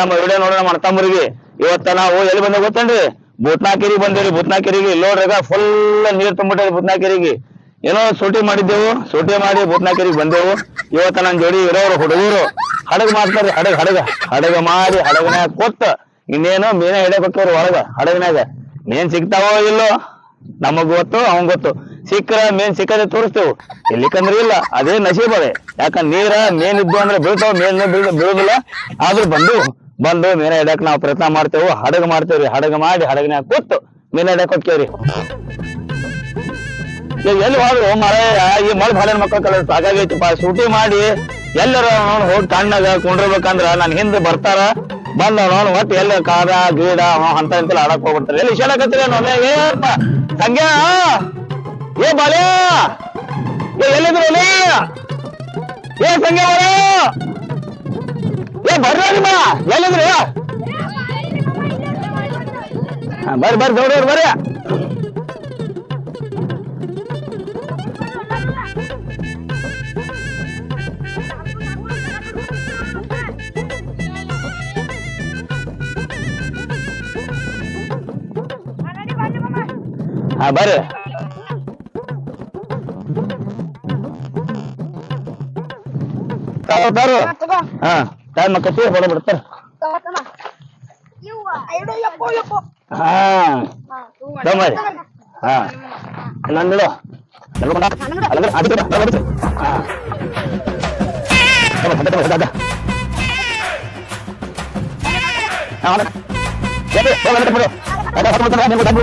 ನಮ್ಮ ವಿಡಿಯೋ ನೋಡೋಣ ನಮ್ಮ ಇವತ್ತ ನಾವು ಎಲ್ಲಿ ಬಂದ ಗೊತ್ತೇನ್ರಿ? ಭೂತ್ನಾಕೆರಿಗೆ ಬಂದೇವ್ರಿ, ಭೂತ್ನಾಕೆರಿಗೆ. ಇಲ್ಲಿ ನೋಡ್ರಾಗ ಫುಲ್ ನೀರ್ ತುಂಬಿಟ್ಟರಿ ಭೂತ್ನಾಕೆರಿಗೆ. ಏನೋ ಸೂಟಿ ಮಾಡಿದ್ದೆವು, ಸೂಟಿ ಮಾಡಿ ಭೂತ್ನಾಕೆರಿಗೆ ಬಂದೆವು. ಇವತ್ತ ನನ್ ಜೋಡಿ ಇರೋರು ಹುಡುಗರು. ಹಡಗ ಮಾಡ್ತಾರ ಹಡಗ ಹಡಗ. ಹಡಗ ಮಾಡಿ ಹಡಗನ್ಯಾಗ ಕೊತ್ತ ಇನ್ನೇನು ಮೀನ ಹಿಡಿಯಕ್ ಹೊರಗ ಹಡಗನ್ಯಾಗ. ಮೀನ್ ಸಿಗ್ತಾವೋ ಇಲ್ಲೋ? ನಮಗ್ ಗೊತ್ತು ಅವಂಗ ಗೊತ್ತು. ಸಿಕ್ಕ್ರ ಮೇನ್ ಸಿಕ್ಕದೆ ತೋರಿಸ್ತೇವು. ಇಲ್ಲಿಕಂದ್ರೆ ಇಲ್ಲ, ಅದೇ ನಸೀಬದೆ ಯಾಕಂದ್ರೆ ನೀರ ಮೇನ್ ಇದ್ದು ಅಂದ್ರೆ ಬೀಳ್ತಾವ ಮೇನ್ ಬೀಳ್, ಬೀಳುದಿಲ್ಲ. ಆದ್ರೂ ಬಂದು ಬಂದು ಮೀನ ಹಿಡಕ್ ನಾವು ಪ್ರಯತ್ನ ಮಾಡ್ತೇವೆ, ಹಡಗ ಮಾಡ್ತೇವ್ರಿ, ಹಡಗ ಮಾಡಿ ಹಡಗನ್ಯಾಗ ಕೂತು ಮೀನ ಹಿಡಕ್ ಹೋಗ್ತೇವ್ರಿ ಈಗ ಎಲ್ಲಿ ಹೋದ್ರು ಮರ ಈ ಮಳೆ ಬಾಳೆ ಮಕ್ಕಳ ಕಲ ಸಾಕಾಗೈತಿಪ್ಪ ಸೂಟಿ ಮಾಡಿ ಎಲ್ಲರ ಹೋಗಿ ಕಣ್ಣಾಗ ಕುಂಡಿರ್ಬೇಕಂದ್ರ ನನ್ ಹಿಂದೆ ಬರ್ತಾರ, ಬಂದ ನೋಡ್ ಒಟ್ಟು ಎಲ್ಲ ಕಾದ ಗೀಡ ಅಂತ ಇಂತೆಲ್ಲ ಆಡಕ್ ಹೋಗ್ಬಿಡ್ತಾರೆ. ಎಲ್ಲಿ ಇಶಾಡಕತ್ತೀರ ಏಪ್ಪ ಸಂಗ್ಯಾ, ಏ, ಬಾಲ್ಯ ಎಲ್ಲಿದ್ರು ಏ, ಸಂಗ್ಯಾ ಏ ಬರ್ರಿ ನಿಮ್ಮ ಎಲ್ಲಿದ್ರು ಹಾ, ಬರ್ರಿ ಬರ್ರಿ ದೌಡವ್ರು ಬರ್ರಿ. ಹಾ ಬರ್ರಿ. ತಾರು ತಾರು ಹಾ. ಟೈಮ್ ಕತ್ತಿ ಹೊಡ ಬಿಡ್ತಾರ ಹಾ ತಗೊಂಬರ್ರಿ ಹಾ ನಂದಿಡು ಎಲ್ಕೊಂಡ ಅಲ್ಲ ಅದು ಅದು ಹಾ ತಗೋ, ತಗೋ, ತಗೋ, ತಗೋ. ಹಾ, ಹೊಡೆ. ಎಲ್ಲಿ? ಹೋಗು, ಹೊಡೆ, ಬಿಡು. ಅದ, ಹೊತ್ತು ಬಿಡ್ತಾನೆ, ನಿಮ್ಗೆ ಹೊತ್ತು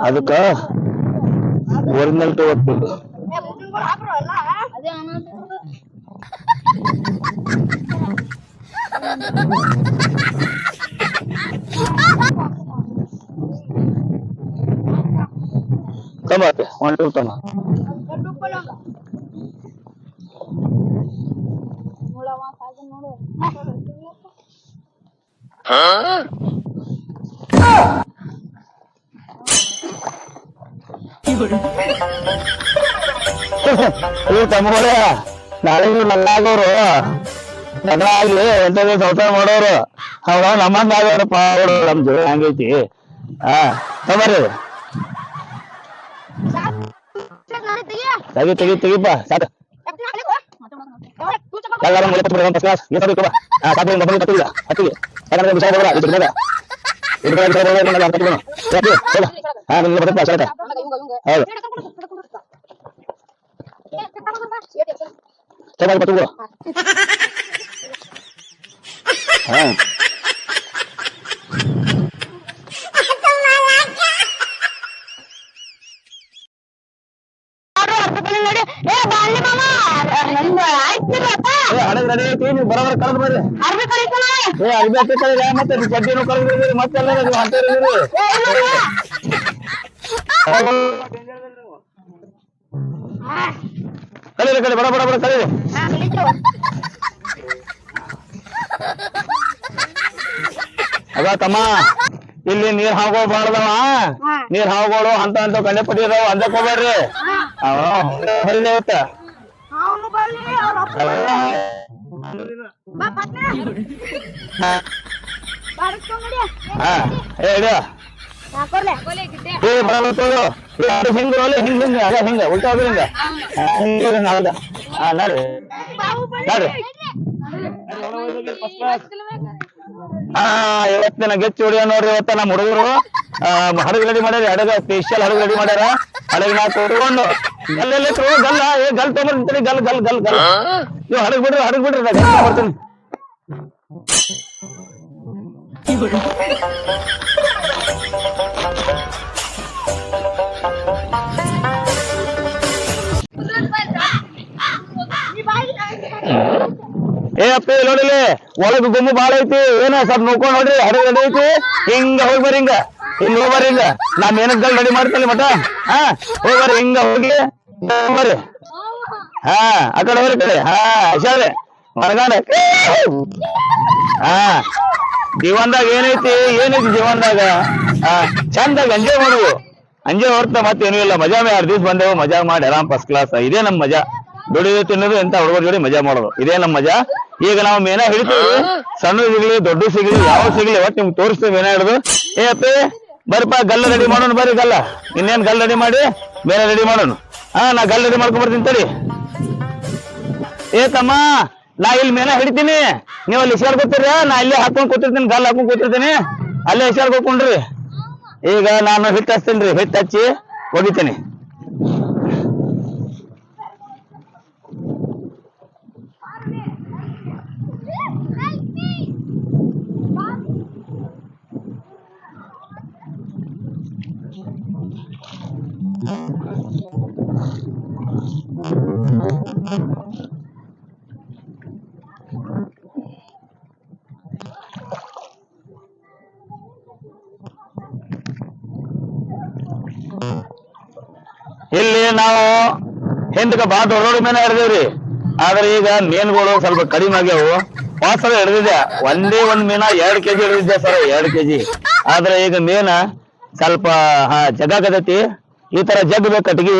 ಅದಕ್ಕ ಒರಿಜಿನಲ್ ತಗೋಬೇಕು ತಮ್ಮ ಒನ್ ಟೂ ತಮ್ಮ. ನೋಡವ ಸಾಕು ನೋಡು ಈ ತಮ್ಮಗಳೇ ನಾಳೆ ನಲ್ಲಾಗೋರು ಜಗಳ ಆಗ್ಲಿ ಎಂತದೇ ಸಂಸಾರ ಮಾಡೋರು ಅವ್ರ ನಮ್ಮಂಗ ಆಗೋರಪ್ಪ ಅವರು ನಮ್ ಜಗಳ ಹಂಗೈತಿ ಹಾ ತಮ್ಮರಿ ತೆಗಿ ತೆಗಿ ತೆಗಿಪ್ಪ ಸಾಕು ಎಲ್ಲಾರು ಮುಳೆ ಕಟ್ಬಿಡ ಫಸ್ಟ್ ಕ್ಲಾಸ್ ಈ ಸರಿ ಬಾ ಹಾ ಸಾಕು ಮೊಬೈಲ್ ಕಟ್ಟಿಲ್ಲ ಹತ್ತಿಗೆ ಯಾಕಂದ್ರೆ ವಿಷಯ ಬರಲ್ಲ ಇದು ಬೇಡ ಇದು ಬೇಡ ವಿಷಯ ಬರಲ್ಲ ನಾನು ಕಟ್ಟಿಬಿಡು ಯಾಕೆ ಹೋಗ ಹಾ ನಿನ್ನ ಬರುತ್ತೆ ಸರಕ ಹೌದು ಚೆನ್ನಾಗಿ ಕಟ್ಟಿಬಿಡು ಹಾ ಏ ಹಡಗ್ ರೆಡಿ ಐತಿ ನೀವು ಬರೋಬರ ಕಳೆದು ಬರ್ರಿ ಏ ಅರ್ಬಿ ಹತ್ತಿ ಕಳಿಲ್ಲ ಮತ್ತೆ ನೀವು ಬಡ್ಡಿನೂ ಕಳೆದಿರಿ ಕಳೀರಿ ಕಳಿ ಬಡ ಬಡ ಬಡ ಕಳೀರಿ ಅದ ತಮ್ಮ ಇಲ್ಲಿ ನೀರ್ ಹಾವುಗಳು ಬಾಳದವ. ನೀರ್ ಹಾವುಗಳು ಅಂತ ಅಂತ ಕಂಡೆ ಪಟ್ಟಿ ಅದಾವ ಅಂದಕ್ ಹೋಗ್ಬೇಡ್ರಿ. ಅವ ಇವತ್ತಿನ ಗೆಚ್ಚು ಹೊಡಿಯೋ ನೋಡ್ರಿ ಇವತ್ತ ನಮ್ಮ ಹುಡುಗರು. ಹಡಗು ರೆಡಿ ಮಾಡ್ಯಾರ ಹಡಗ ಸ್ಪೆಷಲ್ ಹಡಗು ರೆಡಿ ಮಾಡ್ಯಾರ. ಹಡಗಿನ ನಾ ಕೂಡ್ಕೊಂಡು ಗಲ್ಲೆಲ್ಲ ತಗೋ ಗಲ್ಲ. ಏ ಗಲ್ ತಗೊಂಡ್ರಿ ಗಲ್ ಗಲ್ ಗಲ್ ಗಲ್. ನೀವು ಹಡಗ್ ಬಿಡ್ರಿ ಹಡಗ್ ಬಿಡ್ರಿ ಬರ್ತೀನಿ ಏ ಅಪ್ಪ ನೋಡಿಲಿ ಒಳಗ ಗುಮ್ಮು ಬಾಳ ಐತಿ. ಏನ ಸ್ವಲ್ಪ ನೋಡ್ಕೊಂಡ್ ನೋಡ್ರಿ ಹಡಗ ಐತಿ. ಹಿಂಗ ಹೋಗಿ ಬರ್ರಿ ಹಿಂಗ. ಹಿಂಗ ಹೋಗಿ ಬರ್ರಿ ಹಿಂಗ. ನಾ ಏನಕ್ಕೆ ರೆಡಿ ಮಾಡ್ತೀನಿ ಮಟ ಹಾ, ಹೋಗಿ ಬರ್ರಿ ಹಿಂಗ ಹೋಗಿ. ಬರ್ರಿ ಹಾ, ಆ ಕಡೆ ಹೋಗ್ರಿ ಕಡೆ. ಹಾ, ಹುಷಾರೆ. ಮರಗಾಡ ಹಾ ಜೀವನದಾಗ ಏನೈತಿ? ಏನೈತಿ ಜೀವನದಾಗ? ಹಾ ಚಂದಾಗ ಎಂಜಾಯ್ ಮಾಡುವು. ಎಂಜಾಯ್ ಹೊರತ ಮತ್ತೇನು ಇಲ್ಲ. ಮಜಾ ಮೇ ಎರಡು ದಿವ್ಸ ಬಂದೆವು, ಮಜಾ ಮಾಡಿ ಆರಾಮ್ ಫಸ್ಟ್ ಕ್ಲಾಸ್ ಇದೇ ನಮ್ಮ ಮಜಾ. ದುಡಿದು ತಿನ್ನೋದು ಎಂತ ಹುಡುಗರ ಜೋಡಿ ಮಜಾ ಮಾಡೋದು. ಇದೇ ನಮ್ಮ ಮಜಾ. ಈಗ ನಾವು ಮೇನ ಹಿಡಿತೀವಿ, ಸಣ್ಣ ಸಿಗ್ಲಿ, ದೊಡ್ಡ ಸಿಗ್ಲಿ, ಯಾವ ಸಿಗ್ಲಿ ಒಟ್ಟು ನಿಮ್ಗೆ ತೋರಿಸ್ತೀವಿ ಮೇನಾ ಹಿಡಿದು. ಏ ಅಪ್ಪಿ ಬರಪ್ಪ ಗಲ್ಲ ರೆಡಿ ಮಾಡೋಣ, ಬರ್ರಿ ಗಲ್ಲ. ಇನ್ನೇನ್ ಗಲ್ಲ ರೆಡಿ ಮಾಡಿ, ಮೇನ ರೆಡಿ ಮಾಡೋಣ. ಹಾ ನಾ ಗಲ್ಲ ರೆಡಿ ಮಾಡ್ಕೊಂಡ್ಬರ್ತೀನಿ ತಡಿ. ಏ ತಮ್ಮ ನಾ ಇಲ್ಲಿ ಮೇನ ಹಿಡಿತೀನಿ. ನೀವು ಅಲ್ಲಿ ಹೆಸರು ಕೂತಿರ ನಾ ಇಲ್ಲೇ ಹಾಕೊಂಡ್ ಕೂತಿರ್ತೀನಿ ಗಲ್ಲ ಹಾಕೊಂಡ್ ಕೂತಿರ್ತೀನಿ. ಅಲ್ಲೇ ಹೆಸರು ಕೂತ್ಕೊಂಡ್ರಿ. ಈಗ ನಾನು ಹಿಟ್ಟು ಹಚ್ತೀನಿ ರೀ ಹಿಟ್ಟು ಹಚ್ಚಿ ಹೊಡಿತೀನಿ ಇಲ್ಲಿ ನಾವು ಹಿಂದಕ್ಕೆ ಬಾ ದೊಡ್ಡ ದೊಡ್ಡ ಮೀನ ಹಿಡಿದೇವ್ರಿ ಆದ್ರೆ ಈಗ ಮೀನುಗಳು ಸ್ವಲ್ಪ ಕಡಿಮೆ ಆಗ್ಯಾವು. ಭಾಳ ಸಲ ಹಿಡ್ದಿದೆ. ಒಂದೇ ಒಂದ್ ಮೀನ ಎರಡ್ ಕೆಜಿ ಹಿಡಿದಿದ್ದೆ ಸರ್, ಎರಡ್ ಕೆಜಿ. ಆದ್ರೆ ಈಗ ಮೀನ ಸ್ವಲ್ಪ, ಹಾ, ಜಗ್ಗಾಕತೈತಿ. ಈ ತರ ಜಗ್ಬೇಕು ಕಟ್ಗಿ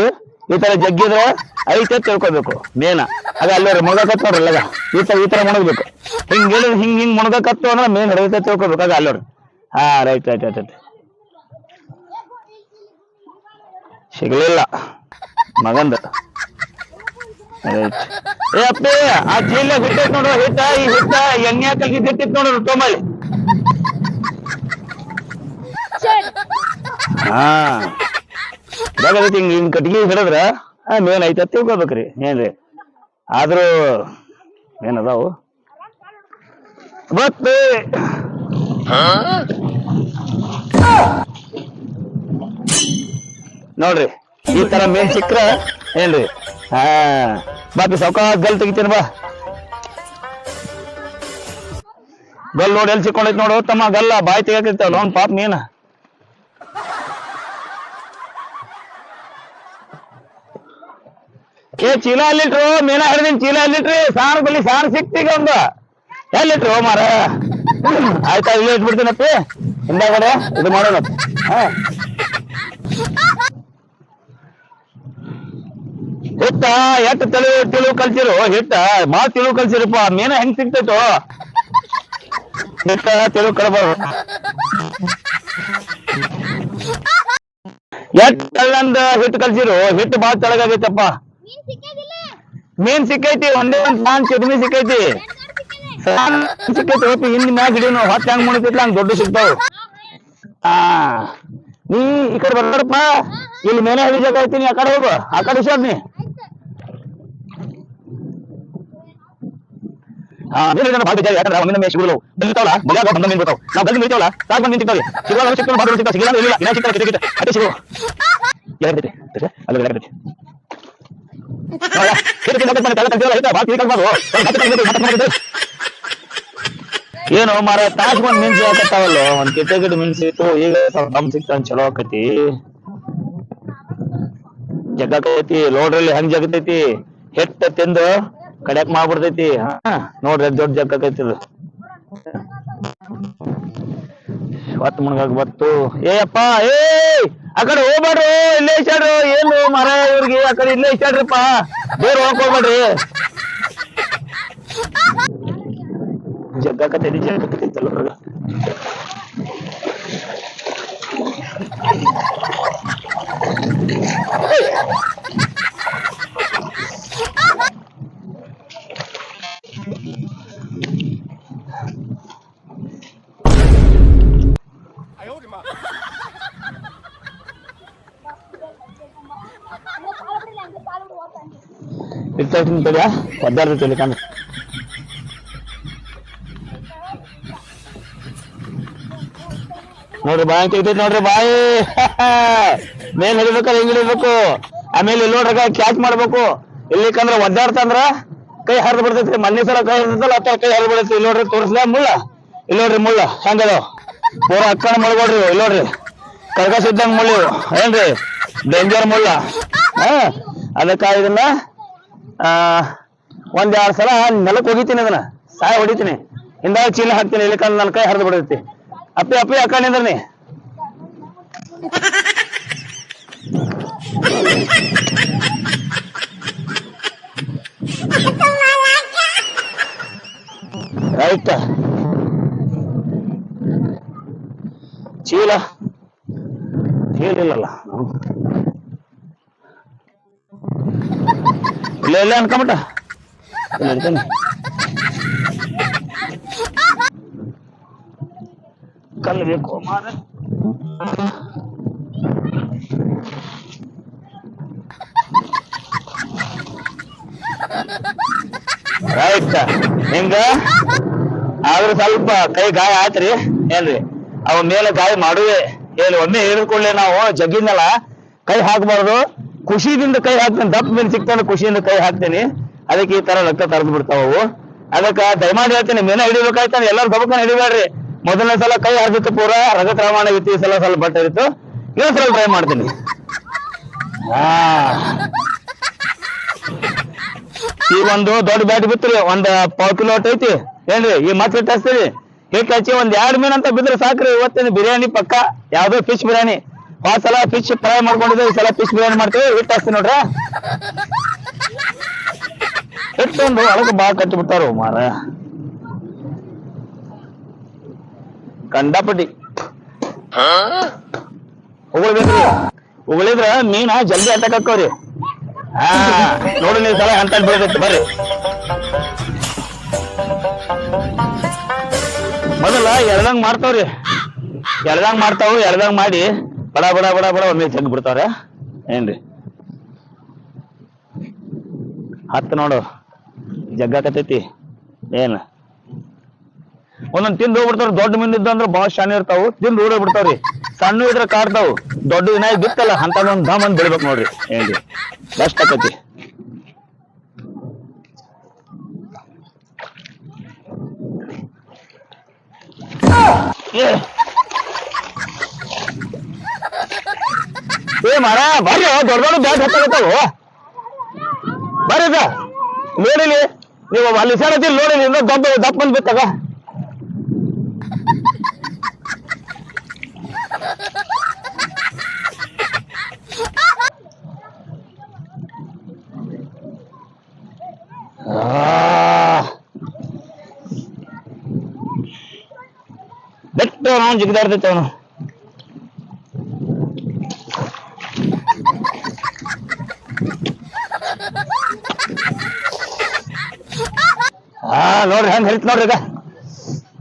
ಈ ತರ ಜಗ್ಗಿದ್ರೆ ಐತೆ ತಿಳ್ಕೊಬೇಕು ಮೇನ. ಅದ ಅಲ್ಲಿ ಮುಣಗಕತ್ ನೋಡ್ರಿ ಅಲ್ಲಗ. ಈ ತರ ಈ ತರ ಮುಣಗ್ಬೇಕು. ಹಿಂಗ್ ಹೇಳಿದ್ರೆ ಹಿಂಗ್ ಹಿಂಗ್ ಮುಣಗಕತ್ತು ಅಂದ್ರೆ ಮೇನ್ ಹಿಡಿದ ತಿಳ್ಕೊಬೇಕು. ಅದ ಅಲ್ಲೋರಿ ಹಾ ರೈಟ್ ರೈಟ್ ರೈಟ್. ಸಿಗ್ಲಿಲ್ಲ. ಮಗಂದ. ಏ ಅಪ್ಪಿ ಆ ಚೀಲ ಹಿಟ್ಟೈತ್ ನೋಡು ಹಿಟ್ಟ ಈ ಹಿಟ್ಟ ಎಣ್ಣೆ ಹಾಕಿ ಬಿಟ್ಟಿತ್ ನೋಡು ತೊಂಬಲ್ಲಿ ಹಾ. ಹಿಂಗ್ ಹಿಂಗ್ ಕಟ್ಗಿ ಹಿಡಿದ್ರ ಆ ಮೇನ್ ಐತೆ ತಿಳ್ಕೊಬೇಕ್ರಿ ಏನ್ರಿ? ಆದ್ರೂ ಏನದಾವು? ಬತ್ತು ನೋಡ್ರಿ. ಈ ತರ ಮೇನ್ ಸಿಕ್ಕ್ರ ಏನ್ರಿ? ಹಾ. ಬಾಪಿ ಸೌಕಾಶ ಗಲ್ ತೆಗಿತೀನಿ ಬಾ. ಗಲ್ ನೋಡಿ ಎಲ್ಲಿ ಸಿಕ್ಕೊಂಡೈತಿ ನೋಡು, ತಮ್ಮ ಗಲ್ಲ ಬಾಯಿ ತೆಗಿತಾವ ಅವ್ನ್ ಪಾಪ ಮೀನ ಏ, ಚೀಲ ಅಲ್ಲಿಟ್ರು ಮೀನ ಹಿಡಿದಿನ್ ಚೀಲ ಅಲ್ಲಿಟ್ರಿ ಸಾರ್ ಬಲ್ಲಿ ಸಾರ್ ಸಿಕ್ತೀಗ ಒಂದು ಎಲ್ಲಿಟ್ರು, ಮಾರ? ಆಯ್ತಾ, ಇಲ್ಲಿ ಇಟ್ಬಿಡ್ತೀನಪ್ಪಿ. ಹಿಂದಾಗಡೆ ಇದು ಮಾಡೋಣ ಹಾ. ಹಿಟ್ಟ ಎಟ್ ತಳಿ ತಿಳುವು ಕಲ್ಸಿರು? ಹಿಟ್ಟ ಬಾಳ ತಿಳುವು ಕಲ್ಸಿರಪ್ಪ ಮೀನ ಹೆಂಗ್ ಸಿಗ್ತೈತೋ? ಹಿಟ್ಟ ತಿಳಿವು ಕಲಬಾರ್ದು ಎಟ್ ತಳ್ಳಂದ ಹಿಟ್ಟು ಕಲ್ಸಿರು? ಹಿಟ್ಟು ಬಾಳ ತೆಳಗಾಗೈತಪ್ಪ. ಮೀನ್ ಸಿಕ್ಕೈತಿ ಒಂದೇ ಒಂದ್ ಸಾನ್ ಚಿದ್ಮಿ ಸಿಕ್ಕೈತಿ. ಸಾನ್ ಸಿಕ್ಕೈತಿ ಹೊತ್ತು ಹಿಂದ್ ಮ್ಯಾಗ ಹಿಡಿನು ಹೊತ್ತ ಹೆಂಗ್ ಮುಣಿತೈತ್ಲ ಹಂಗ್ ದೊಡ್ಡ ಸಿಗ್ತಾವ. ಆ ನೀ ಈ ಕಡೆ ಬರ್ತಾರಪ್ಪ ಇಲ್ಲಿ ಮೇನೆ ಹೋಗ್ತೀನಿ ಆ ಕಡೆ ಹೋಗು ಆ ಕಡೆ ನೀ. ಬರ್ತಾವ ನಾವು ಏನು ಮಾರ ತಾಜ್ ಬಂದ್ ಮಿನ್ಸಿ ಹಾಕತ್ತಾವಲ್ಲ ಒಂದ್ ಕಿಟ್ಟ ಗಿಡ ಮಿನ್ಸಿ ಈಗ ನಮ್ ದಮ್ ಸಿಕ್ತಾನ ಚಲೋ ಆಕತಿ. ಜಗ್ಗಾಕೈತಿ ಲೋಡ್ರಲ್ಲಿ ಹೆಂಗ್ ಜಗತೈತಿ ಹೆಟ್ಟ ತಿಂದು ಕಡ್ಯಾಕ್ ಮಾಡ್ಬಿಡ್ತೈತಿ. ಹಾ, ನೋಡ್ರಿ ದೊಡ್ಡ ದೊಡ್ಡ ಆಕೈತಿ ಇದು ಹೊತ್ತು ಮುಣಗಾಕ್ ಬತ್ತು. ಏ ಅಪ್ಪ, ಏ, ಆ ಕಡೆ ಹೋಗ್ಬೇಡ್ರಿ, ಇಲ್ಲೇ ಇಷ್ಟಾಡ್ರಿ ಏನು ಮರ ಇವ್ರಿಗೆ? ಆ ಕಡೆ ಇಲ್ಲೇ ಇಷ್ಟಾಡ್ರಿಪ್ಪ ಬೇರೆ ಹೋಗ್ಕೊಳ್ಬೇಡ್ರಿ ಜಗ್ಗಾಕತೈತಿ ಜಗ್ಗಾಕತೈತಿ ಅಲ್ರಾಗ ಇರ್ತಾಯ್ತೀನಿ ತಡಿಯ ಒದ್ದಾಡ್ತೈತಿ ಕಂದ್ರೆ ನೋಡ್ರಿ ಬಾಯಿ ತೆಗ್ದೈತಿ ನೋಡ್ರಿ ಬಾಯಿ. ಮೇಲ್ ಹಿಡಿಬೇಕಾದ್ರೆ ಹೆಂಗ್ ಹಿಡಿಬೇಕು. ಆಮೇಲೆ ಇಲ್ಲಿ ನೋಡ್ರಿ ಕ್ಯಾಚ್ ಮಾಡ್ಬೇಕು. ಇಲ್ಲಿಕಂದ್ರ ಒದ್ದಾಡ್ತಂದ್ರ ಕೈ ಹರಿದು ಬಿಡ್ತೈತಿ ಮೊನ್ನೆ ಸಲ ಕೈ ಹರಿದಲ್ಲ ಅಥವಾ ಕೈ ಹರಿದು ಬಿಡ್ತೈತಿ ಇಲ್ಲಿ ನೋಡ್ರಿ ತೋರಿಸ್ಲ ಮುಳ್ಳ. ಇಲ್ಲಿ ನೋಡ್ರಿ ಮುಳ್ಳ. ಹೆಂಗದ ಪೂರ ಅಕ್ಕಣ ಮುಳ್ಗೊಡ್ರಿ ಇಲ್ಲಿ ನೋಡ್ರಿ. ಕರ್ಕಸ್ ಇದ್ದಂಗ ಮುಳ್ಳು ಏನ್ರಿ? ಡೇಂಜರ್ ಮುಳ್ಳ. ಹಾ? ಅದಕ್ಕ ಇದನ್ನ ಒಂದ್ ಎರಡ್ ಸಲ ನೆಲಕ್ ಹೋಗಿತೀನಿ ಅದನ್ನ. ಸಾಯ ಹೊಡಿತೀನಿ. ಹಿಂದಾಗ ಚೀಲ ಹಾಕ್ತೀನಿ ಇಲ್ಲಿಕಂದ್ರ ನನ್ನ ಕೈ ಹರಿದು ಬಿಡತಿ ಅಪ್ಪಿ ಅಪ್ಪಿ ನಿಂದ್ರನಿ ರೈಟ್. ಚೀಲ. ಚೀಲ ಇಲ್ಲ ಇಲ್ಲ ಅನ್ಕೊಂಬಿಟ್ಟ. ಕಲ್ಲು ಬೇಕು, ಮಾರ. ರೈಟ್ ಹಿಂಗ? ಆದ್ರೆ ಸ್ವಲ್ಪ ಕೈ ಗಾಯ ಆತ್ರಿ ಏನ್ರಿ ಅವ ಮೇಲೆ ಗಾಯ ಮಾಡುವೆ. ಹೇಳಿ, ಒಮ್ಮೆ ಹಿಡಿದುಕೊಳ್ಳೆ ನಾವು ಜಗ್ಗಿನಲ್ಲ ಕೈ ಹಾಕಬಾರ್ದು. ಖುಷಿದಿಂದ ಕೈ ಹಾಕ್ತೇನೆ, ದಪ್ಪ ಮೇಲೆ ಸಿಗ್ತಾನೆ ಖುಷಿಯಿಂದ ಕೈ ಹಾಕ್ತೇನೆ. ಅದಕ್ಕೆ ಈ ತರ ರಕ್ತ ತರದು ಬಿಡ್ತಾವು ಅದಕ್ಕ ದಯಮಾಡಿ ಹೇಳ್ತೇನೆ, ಮೇನ ಹಿಡಿಬೇಕಾಯ್ತಾನೆ ಎಲ್ಲರೂ ಗಬಕನ ಹಿಡಿಬೇಡ್ರಿ. ಮೊದಲನೇ ಸಲ ಕೈ ಹಾಕಿತ್ತು ಪೂರ, ರಗತ ರಾಮಾಯಣ ಇತ್ತು, ಈ ಸಲ ಸ್ವಲ್ಪ ಬಟ್ಟೆ ಇತ್ತು ಇನ್ನೊಂದ್ ಸಲ ಟ್ರೈ ಮಾಡ್ತೀನಿ. ಈ ಒಂದು ದೊಡ್ಡ ಬ್ಯಾಟ್ ಬಿತ್ರಿ, ಒಂದ್ ಪಾವ್ ಕಿಲೋ ಐತಿ. ಏನ್ರಿ, ಈ ಮತ್ತೆ ಹಿಟ್ಟು ಹಚ್ತೀರಿ? ಹಿಟ್ಟು ಹಚ್ಚಿ ಒಂದ್ ಎರಡ್ ಮೀನ್ ಅಂತ ಬಿದ್ರೆ ಸಾಕ್ರಿ, ಇವತ್ತಿನ ಬಿರಿಯಾನಿ ಪಕ್ಕ, ಯಾವ್ದೋ ಫಿಶ್ ಬಿರಿಯಾನಿ. ಆ ಸಲ ಫಿಶ್ ಫ್ರೈ ಮಾಡ್ಕೊಂಡಿದ್ದೆ, ಈ ಸಲ ಫಿಶ್ ಬಿರಿಯಾನಿ ಮಾಡ್ತೀವಿ ಹಿಟ್ಟು ಹಾಕ್ತೀನಿ ನೋಡ್ರ. ಹಿಟ್ಟು ಒಂದು ಅದಕ್ಕೆ ಬಾಳ ಕಟ್ಟಿ ಬಿಡ್ತಾರ ಮಾರ. ಕಂಡಾಪಟ್ಟಿ. ಉಗುಳ್ಬೇಕ್ರಿ. ಉಗುಳಿದ್ರ ಮೀನ ಜಲ್ದಿ ಅಟ್ಟಾಕ್ ಹಾಕವ್ರಿ ಹಾ, ನೋಡಿ ನೀವು ಸಲ ಅಂತ ಬೀಳ್ಬೇಕು ಬರ್ರಿ. ಮೊದಲ ಎಳ್ದಂಗ್ ಮಾಡ್ತಾವ್ರಿ. ಎಳ್ದಂಗ್ ಮಾಡ್ತಾವು ಎರಡಂಗ್ ಮಾಡಿ. ಬಡ ಬಡ ಬಡ ಬಡ ಒಮ್ಮೆ ತೆಗ್ದು ಬಿಡ್ತಾವ್ರ ಏನ್ರಿ? ಹತ್ತು ನೋಡು. ಜಗ್ಗಾಕತೈತಿ ಏನ್? ಒಂದೊಂದು ತಿಂದು ಹೋಗ್ಬಿಡ್ತಾರ ದೊಡ್ಡ ಮೀನ್ ಇದ್ದಂದ್ರ ಬಹಳ ಶಾನೆ ಇರ್ತಾವು. ತಿಂದು ಓಡೋಗ್ ಬಿಡ್ತಾವ್ರಿ. ಸಣ್ಣ ಇದ್ರ ಕಾಡ್ತಾವು. ದೊಡ್ಡ ವಿನಾಯ್ ಬಿತ್ತಲ್ಲ ಅಂತ ಒಂದು ಧಾಮ್ ಅಂದ್ ಬಿಡ್ಬೇಕು ನೋಡ್ರಿ. ಏನ್ರಿ? ಬೆಸ್ಟ್ ಆಕತಿ. ಏ ಏ ಮಾರ ಬರ್ರಿ ದೊಡ್ಡ ದೊಡ್ಡ ಬ್ಯಾಗ್ ಹತ್ತಾಗತ್ತಾವು ಬರ್ರಿ ಅದ ನೋಡಿಲಿ ನೀವು ಅಲ್ಲಿ ಸರತಿ ನೋಡಿಲಿ ಇನ್ನೂ ದಪ್ಪ ದಪ್ಪ ಬಂದ್ ಬಿತ್ತಾಗ ಬೆಟ್ಟ ನಾವು ಜಿಗಿದಾಡ್ತೈತೆ ಅವನು ಹಾ ನೋಡ್ರಿ, ಹೆಂಗ್ ಹರಿತ್ ನೋಡ್ರಿ ಈಗ.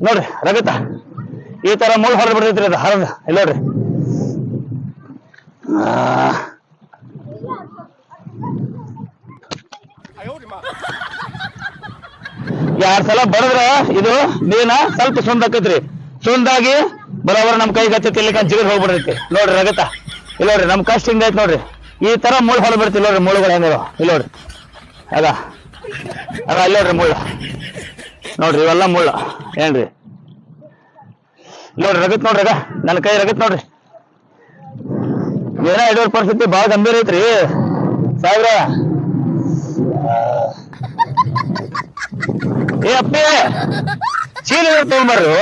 ನೋಡ್ರಿ ರಗತ ಈ ತರ ಮುಳ್ ಹೊರ ಬಿಡ್ತೈತ್ರಿ ಅದು ಇಲ್ಲಿ ನೋಡ್ರಿ. ಯಾರ ಎರಡ್ ಸಲ ಬಡದ್ರ ಇದು ಮೀನ ಸ್ವಲ್ಪ ಸುಂದಕ್ಕೈತ್ರಿ ಸುಂದಾಗಿ ಬರೋಬರ ನಮ್ ಕೈಗೆ ಹತ್ತೈತಿ ಇಲ್ಲಿ ಜಿಗಿದ್ ಹೋಗ್ಬಿಡ್ತೈತಿ. ನೋಡ್ರಿ ರಗತ ಇಲ್ಲೋಡ್ರಿ ನಮ್ ಕಷ್ಟ ಹಿಂಗೈತ್ ನೋಡ್ರಿ. ಈ ತರ ಮುಳ್ ಹೊರ ಬಿಡ್ತಿ ನೋಡ್ರಿ ಮುಳ್ಳುಗಳು ಹೆಂಗಿರೋ ಇಲ್ಲೋಡ್ರಿ ಅದ. ಅದ ಅಲ್ಲಿ ನೋಡ್ರಿ ಮುಳ್ಳು ನೋಡ್ರಿ, ಇವೆಲ್ಲ ಮುಳ್ಳ ಏನ್ರಿ? ನೋಡ್ರಿ, ರಗತ್ ನೋಡ್ರಿ ಅದ ನನ್ನ ಕೈ ರಗತ್ ನೋಡ್ರಿ. ಏನ ಹಿಡಿಯೋರ್ ಪರಿಸ್ಥಿತಿ ಬಹಳ ಗಂಭೀರ ಐತ್ರಿ. ಸಾಹೇಬ್ರ. ಏ, ಅಪ್ಪಿ ಚೀಲ ತಗೊಂಬರ್ರು.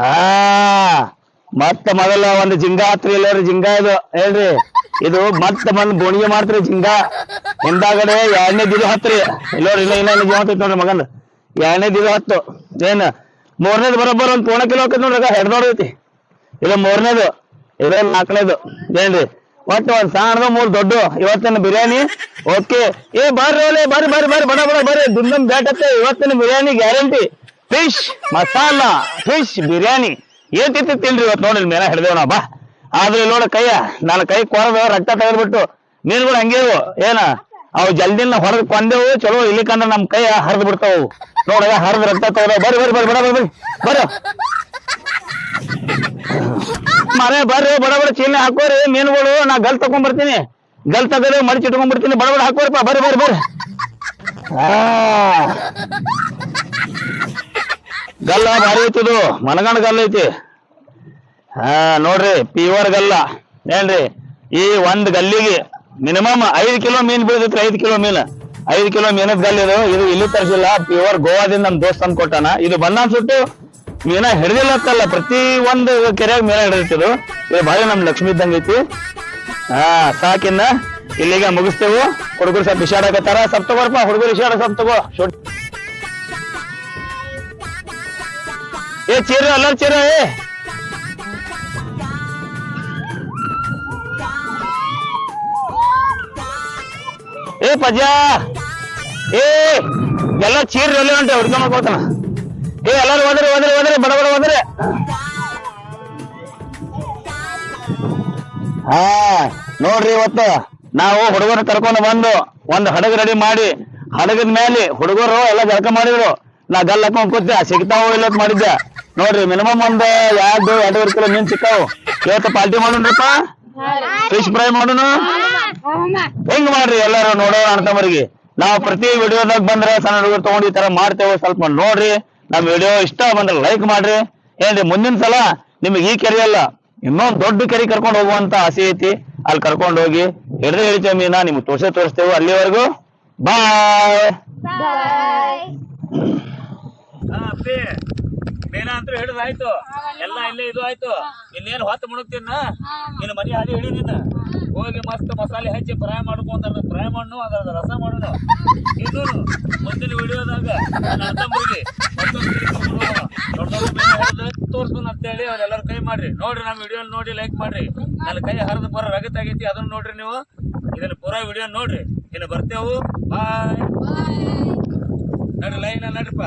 ಆ. ಮತ್ತ ಮೊದಲ ಒಂದ್ ಜಿಂಗ ಹತ್ರಿ ಎಲ್ಲರಿ ಜಿಂಗಾ ಇದು, ಹೇಳ್ರಿ. ಇದು ಮತ್ತ ಬಂದ್ ಬೋಣಿಗೆ ಮಾಡ್ತ್ರಿ ಜಿಂಗಾ. ಹಿಂದಾಗಡೆ ಎರಡನೇ ದಿನ ಹತ್ರಿ. ಇಲ್ಲೋರಿ, ಇಲ್ಲ ಇಲ್ಲ ಜೀವ ಹತ್ತೈತಿ ನೋಡ್ರಿ ಮಗನ್ ಎರಡನೇ ದಿನ ಹತ್ತು. ಏನ್? ಮೂರನೇದು ಬರೋಬ್ಬರ ಒಂದ್ ಪೋಣ ಕಿಲೋ ಹಾಕೈತಿ ನೋಡ್ರಿ ಹೆಡ್ ನೋಡೈತಿ ಇಲ್ಲ, ಮೂರನೇದು. ಇದು ನಾಲ್ಕನೇದು. ಏನ್ರಿ? ಒಟ್ಟು ಒಂದ್ ಸಾವಿರದ ಮೂರ್ ದೊಡ್ಡ. ಇವತ್ತಿನ ಬಿರಿಯಾನಿ, ಓಕೆ. ಏ, ಬರ್ರಿ ಓಲೆ ಬರ್ರಿ ಬರ್ರಿ ಬರ್ರಿ, ಬಡ ಬಡ, ಬರ್ರಿ. ದುಂದಮ್ ಬೇಟತ್ತೆ ಇವತ್ತಿನ biryani guarantee. Fish masala, fish biryani. ಏಟಿತ್ತು ತಿನ್ರಿ ಇವತ್ತು ನೋಡಿ ಮೇಲೆ ಹಿಡ್ದೇವ್ ನಾ ಬಾ. ಆದ್ರೆ ನೋಡ ಕೈಯ ನನ್ನ ಕೈ ಕೊರದು, ರಕ್ತ ತೆಗೆದ್ಬಿಟ್ಟು ಮೀನುಗಳು ಹಂಗೇವು ಏನ? ಅವು ಜಲ್ದಿನ ಹೊರಗೆ ಕೊಂದೆವು, ಚಲೋ ಇಲ್ಲಿಕಂದ್ರ ನಮ್ ಕೈಯ ಹರಿದ್ ಬಿಡ್ತಾವು. ನೋಡ ಹರಿದ್ ರಕ್ತ ತೆಗೆದ ಬರ್ರಿ ಬರ್ರಿ ಬರ್ರಿ ಬಡ ಬರ್ರಿ ಬರ್ರಿ. ಮನೆ ಬರ್ರಿ, ಬಡ ಬಡ ಚೀಲ ಹಾಕೋರಿ, ಮೀನುಗಳು, ನಾ ಗಲ್ ತಕೊಂಡ್ ಬರ್ತೀನಿ ಗಲ್ ತಗದು ಮಡಿಚಿ ಇಟ್ಕೊಂಡ್ ಬರ್ತೀನಿ ಬಡ ಬಡ ಹಾಕೋರಿಪ್ಪ, ಬರ್ರಿ ಬರ್ರಿ ಬರ್ರಿ. ಆ. ಗಲ್ಲ ಭಾರಿ ಐತಿದು ಮನಗಂಡ ಗಲ್ಲ ಐತಿ. ಹಾ, ನೋಡ್ರಿ ಪ್ಯೂರ್ ಗಲ್ಲ. ಏನ್ರಿ? ಈ ಒಂದ್ ಗಲ್ಲಿಗೆ ಮಿನಿಮಮ್ ಐದ್ ಕಿಲೋ ಮೀನ್ ಬೀಳ್ತೈತ್ರಿ ಐದ್ ಕಿಲೋ ಮೀನ್. ಐದ್ ಕಿಲೋ ಮೀನದ ಗಲ್ಲ ಇದು. ಇದು ಇಲ್ಲಿ ತರಿಸಿಲ್ಲ. ಪ್ಯೂರ್ ಗೋವಾದಿಂದ ನಮ್ ದೋಸ್ತ್ ತಂದ್ ಕೊಟ್ಟಾನ. ಇದು ಬಂದ ಸುಟ್ಟು ಮೀನ ಹಿಡಿದಿಲ್ಲತ್ತಲ್ಲ ಪ್ರತಿ ಒಂದು ಕೆರೆಯಾಗ ಮೀನ ಹಿಡಿದಿತ್ತು ಇದು ಭಾರಿ ನಮ್ ಲಕ್ಷ್ಮಿ ಇದ್ದಂಗ ಐತಿ. ಹಾ, ಸಾಕಿನ್ನ ಇಲ್ಲಿಗೆ ಮುಗಿಸ್ತೇವು. ಹುಡುಗರು ಸ್ವಲ್ಪ ಇಶಾಡಕತ್ತಾರ ತಗೋರ್ಪ ಹುಡುಗರು ಇಶಾಡ ಸಪ್ತಗೋ ತಗೋ. ಏ, ಚೀರ ಅಲ್ಲ ಚೀರ, ಏ. ಏ ಪಜ ಏ, ಎಲ್ಲ ಚೀರ್ ಎಲ್ಲ ಹೊಂಟೆ ಹುಡ್ಕೊಂಡ್ ಹೋಗ್ತಾನ. ಏ, ಎಲ್ಲರೂ ಹೋದ್ರೆ ಹೋದ್ರೆ ಹೋದ್ರೆ, ಬಡ ಬಡ, ಹೋದ್ರೆ. ಹಾ, ನೋಡ್ರಿ ಇವತ್ತು ನಾವು ಹುಡುಗರು ಕರ್ಕೊಂಡು ಬಂದು ಒಂದು ಹಡಗ ರೆಡಿ ಮಾಡಿ ಹಡಗದ ಮೇಲೆ ಹುಡುಗರು ಎಲ್ಲ ಜಳಕ ಮಾಡಿದ್ರು. ನಾ ಗಲ್ ಹಾಕೊಂಡ್ ಸಿಗ್ತಾವೋ ಇಲ್ಲ ಅಂತ ಮಾಡಿದ್ದೆ. ನೋಡ್ರಿ ಮಿನಿಮಮ್ ಒಂದ್ ಎರಡು ಎರಡೂವರೆ ಕಿಲೋ ಮೀನ್ ಸಿಕ್ಕಾವು. ಇವತ್ತು ಪಾರ್ಟಿ ಮಾಡೋಣ್ರಪ್ಪ ಫಿಶ್ ಫ್ರೈ ಮಾಡೋಣ? ಹೆಂಗ್ ಮಾಡ್ರಿ ಎಲ್ಲಾರು ನೋಡೋಣ ಅಣ್ತಮ್ಮರಿಗೆ ನಾವು ಪ್ರತಿ ವಿಡಿಯೋದಾಗ ಬಂದ್ರೆ ಸಣ್ಣ ಹುಡುಗರು ತಗೊಂಡು ಈ ತರ ಮಾಡ್ತೇವೆ ಸ್ವಲ್ಪ ನೋಡ್ರಿ. ನಮ್ ವಿಡಿಯೋ ಇಷ್ಟ ಬಂದ್ರೆ ಲೈಕ್ ಮಾಡ್ರಿ. ಏನ್ರಿ ಮುಂದಿನ ಸಲ ನಿಮಗೆ ಈ ಕೆರೆ ಅಲ್ಲ ಇನ್ನೊಂದ್ ದೊಡ್ಡ ಕೆರೆ ಕರ್ಕೊಂಡು ಹೋಗುವಂತ ಆಸೆ ಐತಿ. ಅಲ್ಲಿ ಕರ್ಕೊಂಡು ಹೋಗಿ ಹಿಡಿದು ಹೇಳ್ತೇವೆ ಮೀನಾ ನಿಮ್ಗೆ ತೋರ್ಸೇ ತೋರಿಸ್ತೇವೆ ಅಲ್ಲಿವರೆಗೂ. ಬಾಯ್ ಹಾ, ಅಂತ ಮೇನ ಆಯ್ತು. ಎಲ್ಲ ಇಲ್ಲೇ ಇದು ಆಯ್ತು. ಇನ್ನೇನು ಹೊತ್ತು ಮುಣುಗ್ತೀನ? ನಿನ್ನ ಮನೆ ಹಾದಿ ಹಿಡಿ ನಿನ್ನ ಹೋಗಿ ಮಸ್ತ್ ಮಸಾಲೆ ಹಚ್ಚಿ ಫ್ರೈ ಮಾಡ್ಕೊಂಡ್ ಅದ್ರ ಫ್ರೈ ಮಾಡು ಅದ್ರ ರಸ ಮಾಡೋಣ ಇದು ಮುಂದಿನ ವಿಡಿಯೋದಾಗ ನನ್ನ ಅಣ್ಣತಮ್ಮರಿಗೆ ಮತ್ತೊಂದು ಅಂತ ಹೇಳಿ ಮೀನು ಹಿಡಿದು ತೋರ್ಸ್ಕೊಂಡು ಅಂತೇಳಿ ಅವ್ರೆಲ್ಲರೂ ಕೈ ಮಾಡ್ರಿ. ನೋಡ್ರಿ ನಮ್ಮ ವಿಡಿಯೋ ನೋಡಿ ಲೈಕ್ ಮಾಡ್ರಿ. ನನ್ನ ಕೈ ಹರಿದು ರಗತ್ ರಗತ್ತಾಗೈತಿ ಅದನ್ನ ನೋಡ್ರಿ ನೀವು. ಇದನ್ನ ಪೂರಾ ವಿಡಿಯೋ ನೋಡ್ರಿ. ಇನ್ನು ಬರ್ತೇವು. ಬಾಯ್ ನಡ್ರಿ ಲೈನ್ ನಡ್ರಿಪ್ಪ.